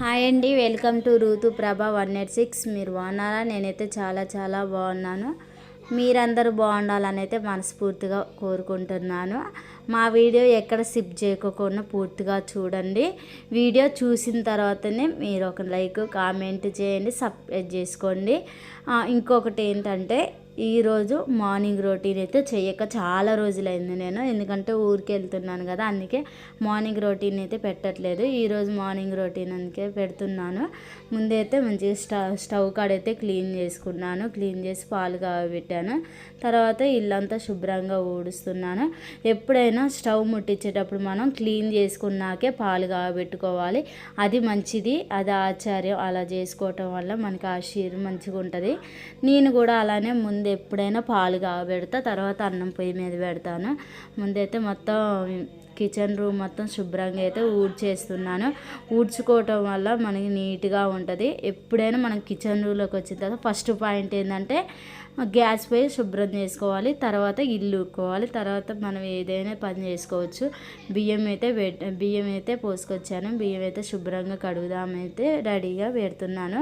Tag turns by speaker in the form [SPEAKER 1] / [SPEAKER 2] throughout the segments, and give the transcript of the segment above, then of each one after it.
[SPEAKER 1] Hi అండి welcome to Ruthu Prabha one eight six. మీరు బాగున్నారా? నేనైతే చాలా చాలా బాగున్నాను. మీరందరూ బాగుండాలని అయితే మనస్ఫూర్తిగా కోరుకుంటున్నాను. మా వీడియో ఎక్కడ సిప్ చేయకోకుండా పూర్తిగా చూడండి. వీడియో చూసిన తర్వాతనే మీరు ఒక లైక్ కామెంట్ చేయండి సబ్స్క్రైబ్ చేసుకోండి. ఇంకొకటి ఏంటంటే ఈరోజు మార్నింగ్ రొటీన్ అయితే చేయక చాలా రోజులైంది నేను. ఎందుకంటే ఊరికి వెళ్తున్నాను కదా అందుకే మార్నింగ్ రొటీన్ అయితే పెట్టట్లేదు. ఈరోజు మార్నింగ్ రొటీన్ అందుకే పెడుతున్నాను. ముందైతే మంచిగా స్టవ్ స్టవ్ కాడైతే క్లీన్ చేసుకున్నాను. క్లీన్ చేసి పాలు కాగబెట్టాను తర్వాత ఇల్లంతా శుభ్రంగా ఊడుస్తున్నాను. ఎప్పుడైనా స్టవ్ ముట్టించేటప్పుడు మనం క్లీన్ చేసుకున్నాకే పాలు కాగబెట్టుకోవాలి అది మంచిది అది ఆచార్యం అలా చేసుకోవటం వల్ల మనకి ఆ షీర్ మంచిగా ఉంటుంది నేను కూడా అలానే ముందు ఎప్పుడైనా పాలు కాబెడతా తర్వాత అన్నం పొయ్యి మీద పెడతాను. ముందైతే మొత్తం కిచెన్ రూమ్ మొత్తం శుభ్రంగా అయితే ఊడ్చేస్తున్నాను. ఊడ్చుకోవటం వల్ల మనకి నీట్గా ఉంటుంది. ఎప్పుడైనా మనం కిచెన్ రూమ్లోకి వచ్చిన తర్వాత ఫస్ట్ పాయింట్ ఏంటంటే గ్యాస్ పోయి శుభ్రం చేసుకోవాలి తర్వాత ఇల్లు ఊక్కోవాలి తర్వాత మనం ఏదైనా పని చేసుకోవచ్చు. బియ్యం అయితే బియ్యం అయితే పోసుకొచ్చాను బియ్యం అయితే శుభ్రంగా కడుగుదామైతే రెడీగా పెడుతున్నాను.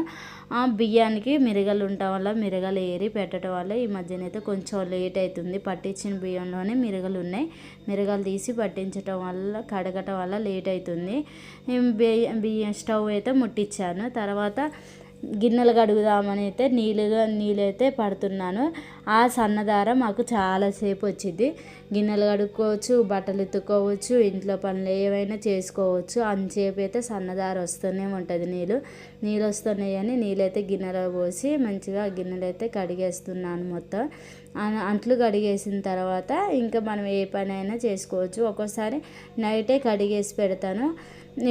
[SPEAKER 1] ఆ బియ్యానికి మిరగలు ఉండటం వల్ల మిరగలు ఏరి పెట్టడం వల్ల ఈ మధ్యనైతే కొంచెం లేట్ అవుతుంది పట్టించిన బియ్యంలోనే మిరగలు ఉన్నాయి. మిరగలు తీసి పట్టించడం వల్ల కడగటం వల్ల లేట్ అవుతుంది బియ్యం బియ్యం స్టవ్ అయితే ముట్టించాను తర్వాత గిన్నెలు కడుగుదామని అయితే నీళ్ళుగా నీళ్ళైతే పడుతున్నాను. ఆ సన్నదార మాకు చాలాసేపు వచ్చింది. గిన్నెలు కడుక్కోవచ్చు బట్టలు ఎత్తుకోవచ్చు ఇంట్లో పనులు ఏవైనా చేసుకోవచ్చు. అంతసేపు అయితే సన్నదార వస్తూనే ఉంటుంది నీళ్ళు. నీళ్ళు వస్తున్నాయి అని నీళ్ళైతే గిన్నెలో పోసి మంచిగా గిన్నెలు అయితే కడిగేస్తున్నాను మొత్తం. ఆ- అంట్లు కడిగేసిన తర్వాత ఇంకా మనం ఏ పని అయినా చేసుకోవచ్చు. ఒక్కోసారి నైటే కడిగేసి పెడతాను.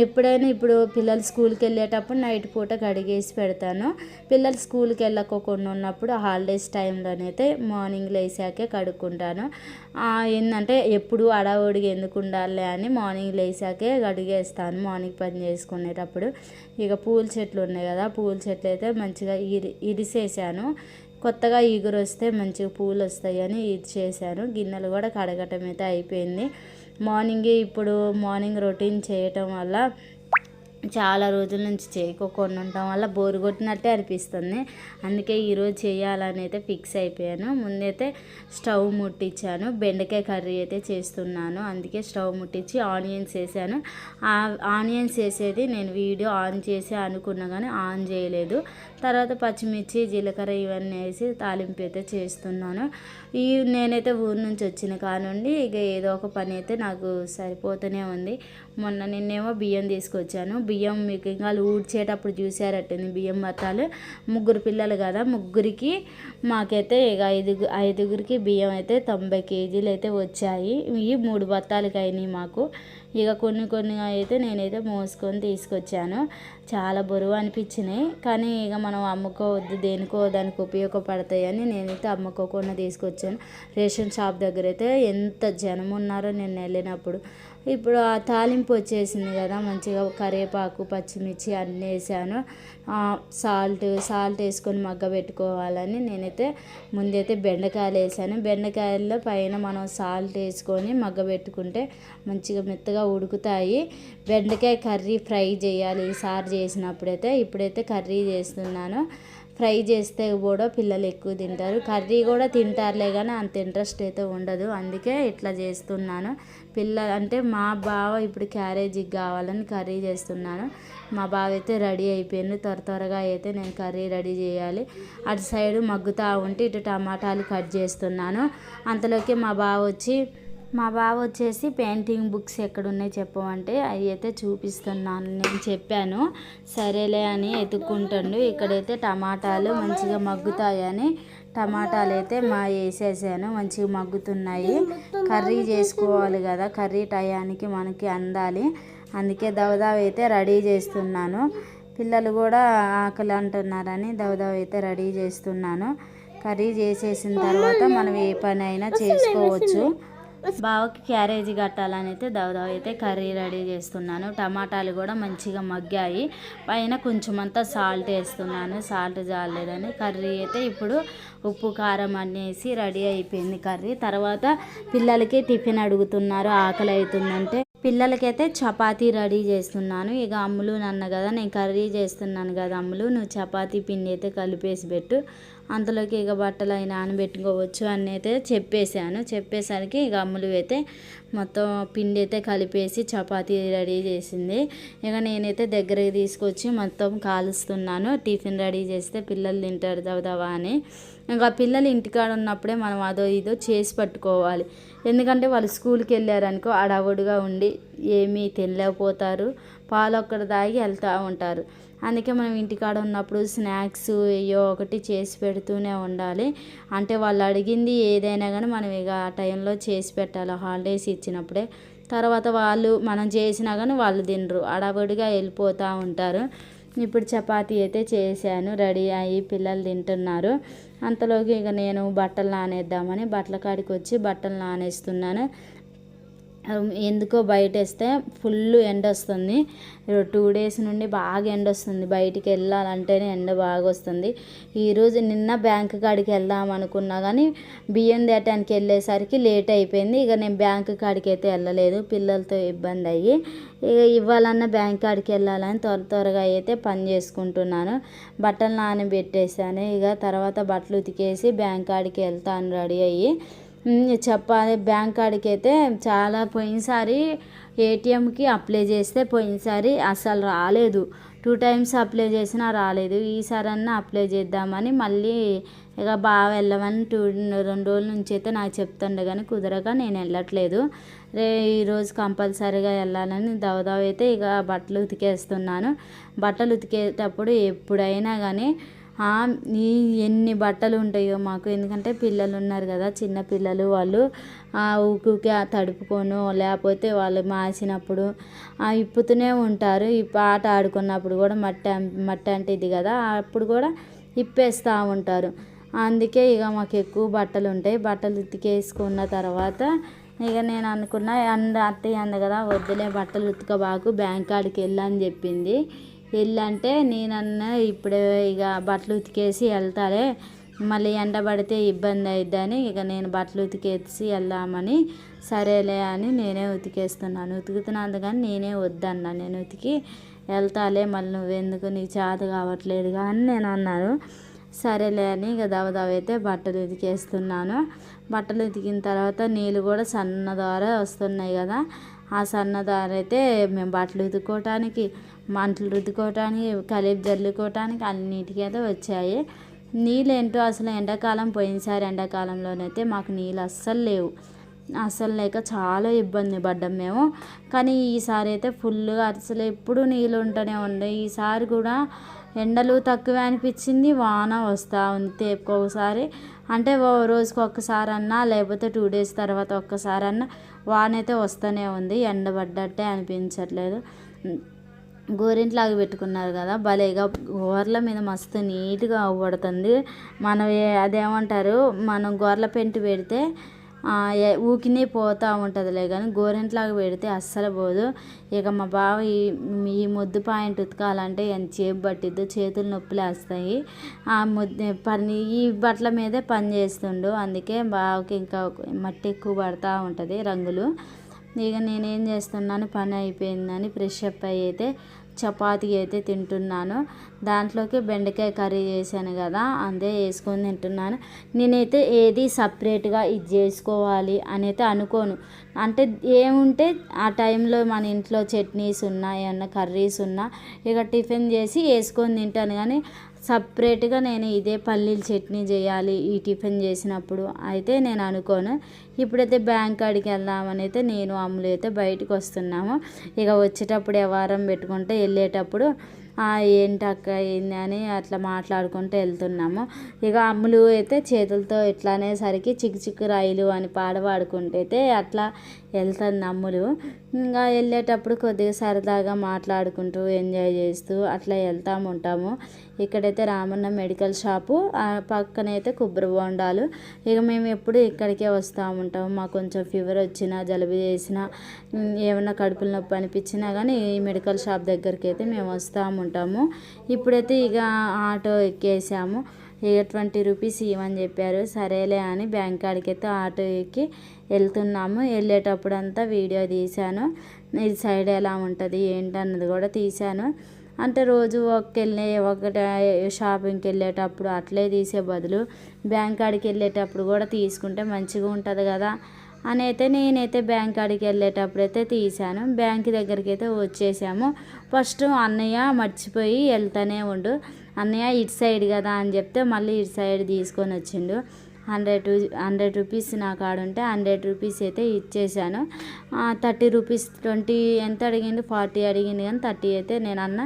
[SPEAKER 1] ఎప్పుడైనా ఇప్పుడు పిల్లలు స్కూల్కి వెళ్ళేటప్పుడు నైట్ పూట కడిగేసి పెడతాను. పిల్లలు స్కూల్కి వెళ్ళకోకుండా ఉన్నప్పుడు హాలిడేస్ టైంలోనైతే మార్నింగ్ లేసాకే కడుక్కుంటాను. ఏంటంటే ఎప్పుడు అడావుడిగా ఎందుకు ఉండాలి అని మార్నింగ్ లేసాకే కడిగేస్తాను మార్నింగ్ పని చేసుకునేటప్పుడు. ఇక పూల చెట్లు ఉన్నాయి కదా పూల చెట్లు అయితే మంచిగా ఇరి ఇరిసేసాను. కొత్తగా ఈగురు వస్తే మంచిగా పూలు వస్తాయని ఇది చేశాను. గిన్నెలు కూడా కడగటం అయితే అయిపోయింది. మార్నింగ్ ఇప్పుడు మార్నింగ్ రొటీన్ చేయటం వల్ల చాలా రోజుల నుంచి చేయకోకుండా ఉండటం వల్ల బోరు కొట్టినట్టే అనిపిస్తుంది. అందుకే ఈరోజు చేయాలని అయితే ఫిక్స్ అయిపోయాను. ముందైతే స్టవ్ ముట్టించాను. బెండకాయ కర్రీ అయితే చేస్తున్నాను. అందుకే స్టవ్ ముట్టించి ఆనియన్స్ వేసాను. ఆ ఆనియన్స్ వేసేది నేను వీడియో ఆన్ చేసి అనుకున్నా కానీ ఆన్ చేయలేదు. తర్వాత పచ్చిమిర్చి జీలకర్ర ఇవన్నీ వేసి తాలింపు అయితే చేస్తున్నాను. ఈ నేనైతే ఊరు నుంచి వచ్చిన కానుండి ఇక ఏదో ఒక పని అయితే నాకు సరిపోతూనే ఉంది. మొన్న నిన్నేమో బియ్యం తీసుకొచ్చాను. బియ్యం మీకు ఇంకా ఊడ్చేటప్పుడు చూసారట్టుంది బియ్యం బత్తాలు ముగ్గురు పిల్లలు కదా ముగ్గురికి మాకైతే ఇక ఐదుగు ఐదుగురికి బియ్యం అయితే తొంభై కేజీలు అయితే వచ్చాయి. ఇవి మూడు బత్తాలకి అయినాయి మాకు. ఇక కొన్ని కొన్ని అయితే నేనైతే మోసుకొని తీసుకొచ్చాను. చాలా బరువు అనిపించినాయి. కానీ ఇక మనం అమ్ముకోవద్దు దేనికో దానికి ఉపయోగపడతాయని నేనైతే అమ్ముకోకుండా తీసుకొచ్చాను. రేషన్ షాప్ దగ్గర అయితే ఎంత జనం ఉన్నారో నేను వెళ్ళినప్పుడు. ఇప్పుడు ఆ తాలింపు వచ్చేసింది కదా మంచిగా కరివేపాకు పచ్చిమిర్చి అన్నీ వేసాను. సాల్ట్ సాల్ట్ వేసుకొని మగ్గ పెట్టుకోవాలని నేనైతే ముందైతే బెండకాయలు వేసాను. బెండకాయల్లో పైన మనం సాల్ట్ వేసుకొని మగ్గ పెట్టుకుంటే మంచిగా మెత్తగా ఉడుకుతాయి. బెండకాయ కర్రీ ఫ్రై చేయాలి ఈసారి చేసినప్పుడైతే. ఇప్పుడైతే కర్రీ చేస్తున్నాను. ఫ్రై చేస్తే కూడా పిల్లలు ఎక్కువ తింటారు. కర్రీ కూడా తింటారులే కానీ అంత ఇంట్రెస్ట్ అయితే ఉండదు. అందుకే ఇట్లా చేస్తున్నాను. పిల్లలు అంటే మా బావ ఇప్పుడు క్యారేజీకి కావాలని కర్రీ చేస్తున్నాను. మా బావ అయితే రెడీ అయిపోయింది త్వర త్వరగా అయితే నేను కర్రీ రెడీ చేయాలి. అటు సైడ్ మగ్గుతా ఉంటే ఇటు టమాటాలు కట్ చేస్తున్నాను. అంతలోకి మా బావ వచ్చి మా బావ వచ్చేసి పెయింటింగ్ బుక్స్ ఎక్కడ ఉన్నాయి చెప్పమంటే అవి అయితే చూపిస్తున్నాను. నేను చెప్పాను. సరేలే అని ఎత్తుక్కుంటుండు. ఇక్కడైతే టమాటాలు మంచిగా మగ్గుతాయని టమాటాలు అయితే మా వేసేసాను మంచిగా మగ్గుతున్నాయి. కర్రీ చేసుకోవాలి కదా కర్రీ టయానికి మనకి అందాలి. అందుకే దవదావ అయితే రెడీ చేస్తున్నాను. పిల్లలు కూడా ఆకలి అంటున్నారని దవదావ అయితే రెడీ చేస్తున్నాను. కర్రీ చేసేసిన తర్వాత మనం ఏ పని అయినా చేసుకోవచ్చు. బావకి క్యారేజీ కట్టాలని అయితే దవదవ అయితే కర్రీ రెడీ చేస్తున్నాను. టమాటాలు కూడా మంచిగా మగ్గాయి. పైన కొంచెం అంతా సాల్ట్ వేస్తున్నాను. సాల్ట్ జాలేదని కర్రీ అయితే ఇప్పుడు ఉప్పు కారం అనేసి రెడీ అయిపోయింది కర్రీ. తర్వాత పిల్లలకి టిఫిన్ అడుగుతున్నారు. ఆకలి అవుతుందంటే పిల్లలకైతే చపాతీ రెడీ చేస్తున్నాను. ఇక అమ్ములు నన్న కదా నేను కర్రీ చేస్తున్నాను కదా అమ్ములు. నువ్వు చపాతీ పిండి అయితే కలిపేసి పెట్టు. అంతలోకి ఇక బట్టలు అవి నానబెట్టుకోవచ్చు అని అయితే చెప్పేశాను. చెప్పేసరికి ఇక అమ్ములు అయితే మొత్తం పిండి అయితే కలిపేసి చపాతీ రెడీ చేసింది. ఇక నేనైతే దగ్గరికి తీసుకొచ్చి మొత్తం కాలుస్తున్నాను. టిఫిన్ రెడీ చేస్తే పిల్లలు తింటారు దవదవా అని. ఇంకా పిల్లలు ఇంటికాడ ఉన్నప్పుడే మనం అదో ఇదో చేసి పట్టుకోవాలి. ఎందుకంటే వాళ్ళు స్కూల్కి వెళ్ళారనుకో అడవుడుగా ఉండి ఏమీ తెలియకపోతారు పాలు ఒక్కడ తాగి వెళ్తూ ఉంటారు. అందుకే మనం ఇంటికాడ ఉన్నప్పుడు స్నాక్స్ ఏయో ఒకటి చేసి పెడుతూనే ఉండాలి. అంటే వాళ్ళు అడిగింది ఏదైనా కానీ మనం ఇక ఆ టైంలో చేసి పెట్టాలి. హాలిడేస్ ఇచ్చినప్పుడే. తర్వాత వాళ్ళు మనం చేసినా కానీ వాళ్ళు తినరు. అడవుడిగా వెళ్ళిపోతూ ఉంటారు. ఇప్పుడు చపాతీ అయితే చేశాను. రెడీ అయ్యి పిల్లలు తింటున్నారు. అంతలోకి ఇక నేను బట్టలు నానేద్దామని బట్టల కాడికి వచ్చి బట్టలు నానేస్తున్నాను. ఎందుకో బయట వేస్తే ఫుల్ ఎండ వస్తుంది టూ డేస్ నుండి బాగా ఎండ వస్తుంది బయటికి వెళ్ళాలంటేనే ఎండ బాగా వస్తుంది ఈరోజు నిన్న బ్యాంక్ కాడికి వెళ్దాం అనుకున్నా కానీ బియ్యం తేటానికి వెళ్ళేసరికి లేట్ అయిపోయింది. ఇక నేను బ్యాంక్ కాడికి అయితే వెళ్ళలేదు. పిల్లలతో ఇబ్బంది అయ్యి ఇక ఇవ్వాలన్న బ్యాంక్ కాడికి వెళ్ళాలని త్వర త్వరగా అయితే పని చేసుకుంటున్నాను. బట్టలు నానబెట్టేసాను ఇక తర్వాత బట్టలు ఉతికేసి బ్యాంక్ కాడికి వెళ్తాను రెడీ అయ్యి. చెప్పాలి బ్యాంక్ కాడికి అయితే చాలా పోయినసారి ఏటీఎంకి అప్లై చేస్తే పోయినసారి అసలు రాలేదు. టూ టైమ్స్ అప్లై చేసినా రాలేదు. ఈసారి అన్నా అప్లై చేద్దామని మళ్ళీ ఇక బాగా వెళ్ళమని టూ రెండు రోజుల నుంచి అయితే నాకు చెప్తుండే కానీ కుదరక నేను వెళ్ళట్లేదు. రే ఈరోజు కంపల్సరీగా వెళ్ళాలని దవదవ అయితే ఇక బట్టలు ఉతికేస్తున్నాను. బట్టలు ఉతికేటప్పుడు ఎప్పుడైనా కానీ ఎన్ని బట్టలు ఉంటాయో మాకు. ఎందుకంటే పిల్లలు ఉన్నారు కదా చిన్న పిల్లలు వాళ్ళు. ఆ తడుపుకోను లేకపోతే వాళ్ళు మాసినప్పుడు ఇప్పుతూనే ఉంటారు. ఈ ఆట ఆడుకున్నప్పుడు కూడా మట్టి మట్టి అంటే ఇది కదా అప్పుడు కూడా ఇప్పేస్తూ ఉంటారు. అందుకే ఇక మాకు ఎక్కువ బట్టలు ఉంటాయి. బట్టలు ఉతికేసుకున్న తర్వాత ఇక నేను అనుకున్న అంద అత్తయ్య అంద కదా వద్దులే బట్టలు ఉతకబాకు బ్యాంక్ కాడికి వెళ్ళని చెప్పింది. వెళ్ళంటే నేనన్నా ఇప్పుడే ఇక బట్టలు ఉతికేసి వెళ్తాలే. మళ్ళీ ఎండ పడితే ఇబ్బంది అయిద్దని ఇక నేను బట్టలు ఉతికేసి వెళ్దామని సరేలే అని నేనే ఉతికేస్తున్నాను. ఉతుకుతున్నాను కానీ నేనే వద్దన్నా. నేను ఉతికి వెళ్తాలే మళ్ళీ నువ్వెందుకు? నీకు చేత కావట్లేదు అని నేను అన్నాను. సరేలే అని ఇక దవదవైతే అయితే బట్టలు ఉతికేస్తున్నాను. బట్టలు ఉతికిన తర్వాత నీళ్ళు కూడా సన్న ద్వారా వస్తున్నాయి కదా. ఆ సన్న ద్వారా అయితే మేము బట్టలు ఉతుక్కోవటానికి మంటలు రుద్దుకోవటానికి కలిపి జల్లుకోవటానికి అన్నిటికైతే అయితే వచ్చాయి. నీళ్ళు ఏంటో అసలు ఎండాకాలం పోయినసారి ఎండాకాలంలోనైతే మాకు నీళ్ళు అస్సలు లేవు. అసలు లేక చాలా ఇబ్బంది పడ్డాం మేము. కానీ ఈసారి అయితే ఫుల్గా అసలు ఎప్పుడు నీళ్ళు ఉంటూనే ఉండే. ఈసారి కూడా ఎండలు తక్కువే అనిపించింది వాన వస్తూ ఉంది ఒక్కొక్కసారి అంటే ఓ రోజుకి ఒక్కసారి అన్నా లేకపోతే టూ డేస్ తర్వాత ఒక్కసారి అన్నా వాన అయితే వస్తూనే ఉంది. ఎండ పడ్డట్టే అనిపించట్లేదు. గోరింట్లాగా పెట్టుకున్నారు కదా భలేగా గోర్ల మీద మస్తు నీట్గా అవ్వబడుతుంది మనం అదేమంటారు మనం గోర్ల పెంట పెడితే ఊకినే పోతూ ఉంటుందిలే కానీ గోరెంట్లాగా పెడితే అస్సలు పోదు. ఇక మా బావ ఈ ఈ ముద్దు పాయింట్ ఉతకాలంటే ఎంత చేపు పట్టిద్దు చేతులు నొప్పులు వేస్తాయి. ఆ ముద్దు పని ఈ బట్టల మీదే పని చేస్తుండు. అందుకే బావకి ఇంకా మట్టి ఎక్కువ పడుతూ ఉంటుంది రంగులు. ఇక నేనేం చేస్తున్నాను? పని అయిపోయిందని ఫ్రెష్ అప్ అయ్యి అయితే చపాతీ అయితే తింటున్నాను. దాంట్లోకి బెండకాయ కర్రీ చేశాను కదా అందే వేసుకొని తింటున్నాను. నేనైతే ఏది సపరేట్గా ఇది చేసుకోవాలి అని అయితే అనుకోను. అంటే ఏముంటే ఆ టైంలో మన ఇంట్లో చట్నీస్ ఉన్నా ఏమన్నా కర్రీస్ ఉన్నా ఇక టిఫిన్ చేసి వేసుకొని తింటాను. కానీ సపరేట్గా నేను ఇదే పల్లీల చట్నీ చేయాలి ఈ టిఫిన్ చేసినప్పుడు అయితే నేను అనుకోను. ఇప్పుడైతే బ్యాంక్ కాడికి వెళ్దామని అయితే నేను అమ్ములు అయితే బయటకు వస్తున్నాము. ఇక వచ్చేటప్పుడు వారం పెట్టుకుంటే వెళ్ళేటప్పుడు ఏంటి అక్క ఏంది? అని అట్లా మాట్లాడుకుంటూ వెళ్తున్నాము. ఇక అమ్ములు అయితే చేతులతో ఇట్లా అనేసరికి చిక్కు చిక్కు రాయిలు అని పాడవాడుకుంటే అయితే అట్లా వెళ్తుంది అమ్ములు. ఇంకా వెళ్ళేటప్పుడు కొద్దిగా సరదాగా మాట్లాడుకుంటూ ఎంజాయ్ చేస్తూ అట్లా వెళ్తూ ఉంటాము. ఇక్కడైతే రామన్న మెడికల్ షాపు పక్కనైతే కొబ్బరి బొండాలు. ఇక మేము ఎప్పుడు ఇక్కడికే వస్తాము ఉంటాము మాకు కొంచెం ఫీవర్ వచ్చినా జలుబు చేసినా ఏమైనా కడుపుల నొప్పి అనిపించినా కానీ ఈ మెడికల్ షాప్ దగ్గరికి అయితే మేము వస్తూ ఉంటాము. ఇప్పుడైతే ఇక ఆటో ఎక్కేసాము. ఇక ట్వంటీ రూపీస్ ఇవ్వని చెప్పారు. సరేలే అని బ్యాంక్ కాడికి అయితే ఆటో ఎక్కి వెళ్తున్నాము. వెళ్ళేటప్పుడు అంతా వీడియో తీశాను. ఇది సైడ్ ఎలా ఉంటుంది ఏంటన్నది కూడా తీశాను. అంటే రోజు ఒకళ్ళే ఒకటే షాపింగ్కి వెళ్ళేటప్పుడు అట్లే తీసే బదులు బ్యాంక్ కాడికి వెళ్ళేటప్పుడు కూడా తీసుకుంటే మంచిగా ఉంటుంది కదా. అని అయితే నేనైతే బ్యాంక్ కాడికి వెళ్ళేటప్పుడు అయితే తీశాను బ్యాంక్ దగ్గరికి అయితే వచ్చేసాము. ఫస్ట్ అన్నయ్య మర్చిపోయి వెళ్తానే ఉండు. అన్నయ్య ఇటు సైడ్ కదా అని చెప్తే మళ్ళీ ఇటు సైడ్ తీసుకొని వచ్చిండు. హండ్రెడ్ హండ్రెడ్ రూపీస్ నా కాడ ఉంటే హండ్రెడ్ రూపీస్ అయితే ఇచ్చేసాను థర్టీ రూపీస్ ట్వంటీ ఎంత అడిగింది ఫార్టీ అడిగింది కానీ థర్టీ అయితే నేను అన్న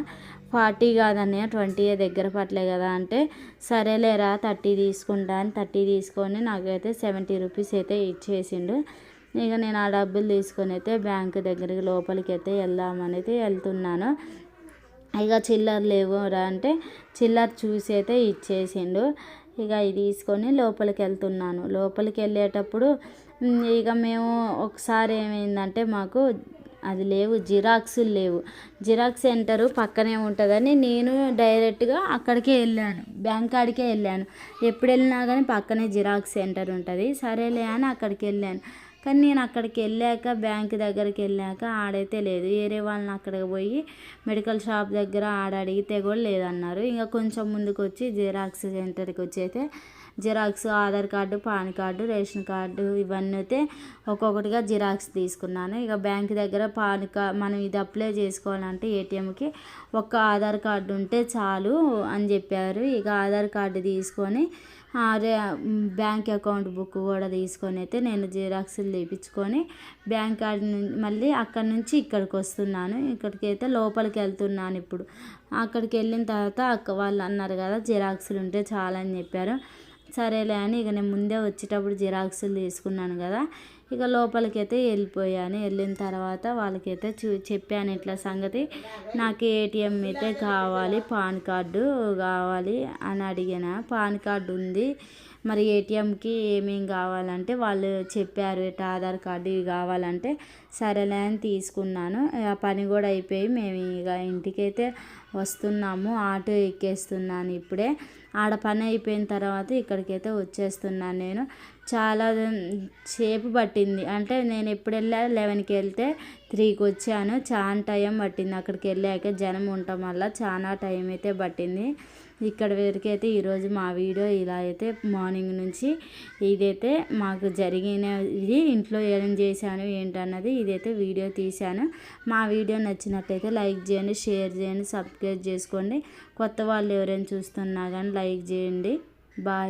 [SPEAKER 1] ఫార్టీ కాదన్నయ్య ట్వంటీ దగ్గర పట్టలే కదా అంటే సరేలేరా థర్టీ తీసుకుంటా అని థర్టీ తీసుకొని నాకైతే సెవెంటీ రూపీస్ అయితే ఇచ్చేసిండు. ఇక నేను ఆ డబ్బులు తీసుకొని అయితే బ్యాంక్ దగ్గరికి లోపలికి అయితే వెళ్దామనైతే వెళ్తున్నాను. ఇక చిల్లర లేవురా అంటే చిల్లర చూసి అయితే ఇచ్చేసిండు. ఇక ఇది తీసుకొని లోపలికి వెళ్తున్నాను లోపలికి వెళ్ళేటప్పుడు ఇక మేము ఒకసారి ఏమైందంటే మాకు అది లేవు జిరాక్సులు లేవు. జిరాక్స్ సెంటరు పక్కనే ఉంటుందని నేను డైరెక్ట్గా అక్కడికే వెళ్ళాను. బ్యాంక్ కాడికే వెళ్ళాను. ఎప్పుడు వెళ్ళినా కానీ పక్కనే జిరాక్స్ సెంటర్ ఉంటుంది. సరేలే అని అక్కడికి వెళ్ళాను. కానీ నేను అక్కడికి వెళ్ళాక బ్యాంక్ దగ్గరికి వెళ్ళాక ఆడైతే లేదు. వేరే వాళ్ళని అక్కడికి పోయి మెడికల్ షాప్ దగ్గర ఆడ అడిగితే కూడా లేదన్నారు. ఇంకా కొంచెం ముందుకు వచ్చి జిరాక్స్ సెంటర్కి వచ్చి అయితే xerox Aadhaar card PAN card ration card ఇవన్నీ అయితే ఒక్కొక్కటిగా జిరాక్స్ తీసుకున్నాను. ఇక బ్యాంక్ దగ్గర పాన్ కార్డ్ మనం ఇది అప్లై చేసుకోవాలంటే ఏటీఎంకి ఒక్క ఆధార్ కార్డు ఉంటే చాలు అని చెప్పారు. ఇక ఆధార్ కార్డు తీసుకొని బ్యాంక్ అకౌంట్ బుక్ కూడా తీసుకొని అయితే నేను జిరాక్స్లు తీపించుకొని బ్యాంక్ కార్డ్ మళ్ళీ అక్కడి నుంచి ఇక్కడికి వస్తున్నాను. ఇక్కడికి అయితే లోపలికి వెళ్తున్నాను ఇప్పుడు. అక్కడికి వెళ్ళిన తర్వాత అక్క వాళ్ళు అన్నారు కదా జిరాక్స్లు ఉంటే చాలని చెప్పారు. సరేలే అని ఇక నేను ముందే వచ్చేటప్పుడు జిరాక్స్లు తీసుకున్నాను కదా. ఇక లోపలికైతే వెళ్ళిపోయాను. వెళ్ళిన తర్వాత వాళ్ళకైతే చూ చెప్పాను ఇట్లా సంగతి. నాకు ఏటీఎం అయితే కావాలి పాన్ కార్డు కావాలి అని అడిగిన. పాన్ కార్డు ఉంది. మరి ఏటీఎంకి ఏమేమి కావాలంటే వాళ్ళు చెప్పారు. ఇట్లా ఆధార్ కార్డు ఇవి కావాలంటే సరేలే అని తీసుకున్నాను. ఆ పని కూడా అయిపోయి మేము ఇక ఇంటికైతే వస్తున్నాము. ఆటో ఎక్కేస్తున్నాను ఇప్పుడే. ఆడ పని అయిపోయిన తర్వాత ఇక్కడికైతే వచ్చేస్తున్నాను నేను. చాలా సేపు పట్టింది. అంటే నేను ఎప్పుడు వెళ్ళా? లెవెన్కి వెళ్తే త్రీకి వచ్చాను. చాలా టైం పట్టింది. అక్కడికి వెళ్ళాక జనం ఉండటం వల్ల చాలా టైం అయితే పట్టింది. ఇక్కడ వరకు అయితే ఈరోజు మా వీడియో ఇలా అయితే మార్నింగ్ నుంచి ఇదైతే మాకు జరిగిన ఇది ఇంట్లో ఏం చేశాను ఏంటన్నది ఇదైతే వీడియో తీశాను. మా వీడియో నచ్చినట్టయితే లైక్ చేయండి షేర్ చేయండి సబ్స్క్రైబ్ చేసుకోండి. కొత్త వాళ్ళు ఎవరైనా చూస్తున్నా కానీ లైక్ చేయండి. బాయ్.